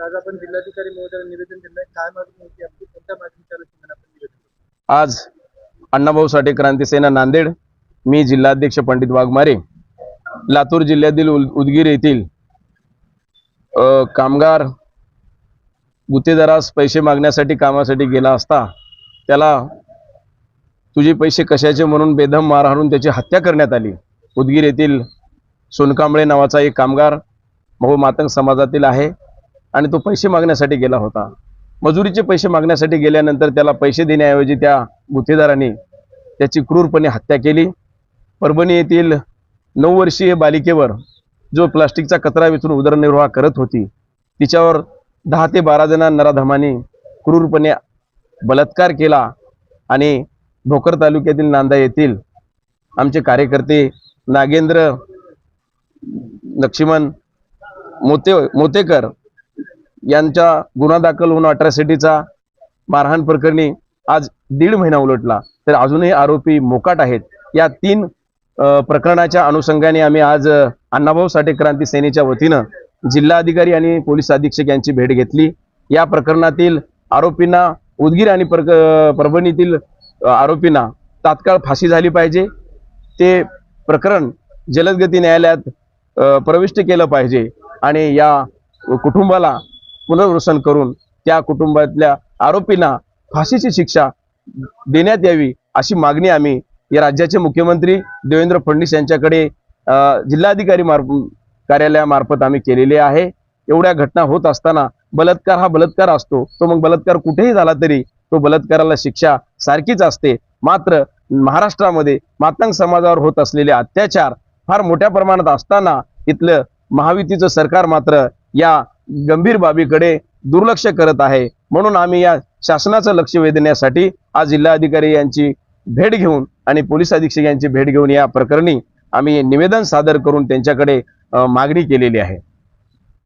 आज आपण जिल्हाधिकारी महोदयाला निवेदन दिलंय. काय मागणी होती आपली? कोणत्या मागणीच्या अनुषंगाने आपण निवेदन आज अण्णाभाऊ साठे क्रांती सेना नांदेड मी जिल्हाध्यक्ष पंडित वाघमारे लातूर जिल्ह्यातील उल- उदगीर येथील कामगार गुत्तेदारास पैसे मागण्यासाठी कामासाठी गेला असता त्याला तुझे पैसे कशाचे म्हणून बेदम मार हाणून त्याची हत्या करण्यात आली. उदगीर येथील सोनकांबळे नावाचा एक कामगार भाऊ मातंग समाजातील आहे. आणि तो पैसे मागण्यासाठी गेला होता. मजुरीचे पैसे मागण्यासाठी गेल्यानंतर त्याला पैसे देण्याऐवजी त्या गुत्तेदाराने त्याची क्रूरपणे हत्या केली. परभणी येथील नऊ वर्षीय बालिकेवर जो प्लास्टिकचा कचरा वेचून उदरनिर्वाह करत होती तिच्यावर दहा ते बारा जणां नराधमाने क्रूरपणे बलात्कार केला आणि भोकर तालुक्यातील नांदा येथील आमचे कार्यकर्ते नागेंद्र लक्ष्मण मोते मोतेकर यांच्या गुन्हा दाखल होऊन अट्रॅसिटीचा मारहाण प्रकरणी आज दीड महिना उलटला. तर अजूनही आरोपी मोकाट आहेत. या तीन प्रकरणाच्या अनुषंगाने आम्ही आज अण्णाभाऊ साठे क्रांती सेनेच्या वतीनं जिल्हाधिकारी आणि पोलीस अधीक्षक यांची भेट घेतली. या प्रकरणातील आरोपींना उदगीर आणि प्रक परभणीतील आरोपींना तात्काळ फाशी झाली पाहिजे. ते प्रकरण जलदगती न्यायालयात प्रविष्ट केलं पाहिजे. आणि या कुटुंबाला पुनर्वसन करून त्या कुटुंबातल्या आरोपींना फाशीची शिक्षा देण्यात यावी अशी मागणी आम्ही या राज्याचे मुख्यमंत्री देवेंद्र फडणवीस यांच्याकडे जिल्हाधिकारी मार्फ कार्यालयामार्फत आम्ही केलेले आहे. एवढ्या घटना होत असताना बलात्कार हा बलात्कार असतो. तो मग बलात्कार कुठेही झाला तरी तो बलात्काराला शिक्षा सारखीच असते. मात्र महाराष्ट्रामध्ये मातंग समाजावर होत असलेले अत्याचार फार मोठ्या प्रमाणात असताना इथलं महायुतीचं सरकार मात्र या गंभीर बाबीकडे दुर्लक्ष करत आहे. म्हणून आम्ही या शासनाचं लक्ष वेधण्यासाठी आज जिल्हाधिकारी यांची भेट घेऊन आणि पोलीस अधीक्षक यांची भेट घेऊन या प्रकरणी आम्ही निवेदन सादर करून त्यांच्याकडे मागणी केलेली आहे.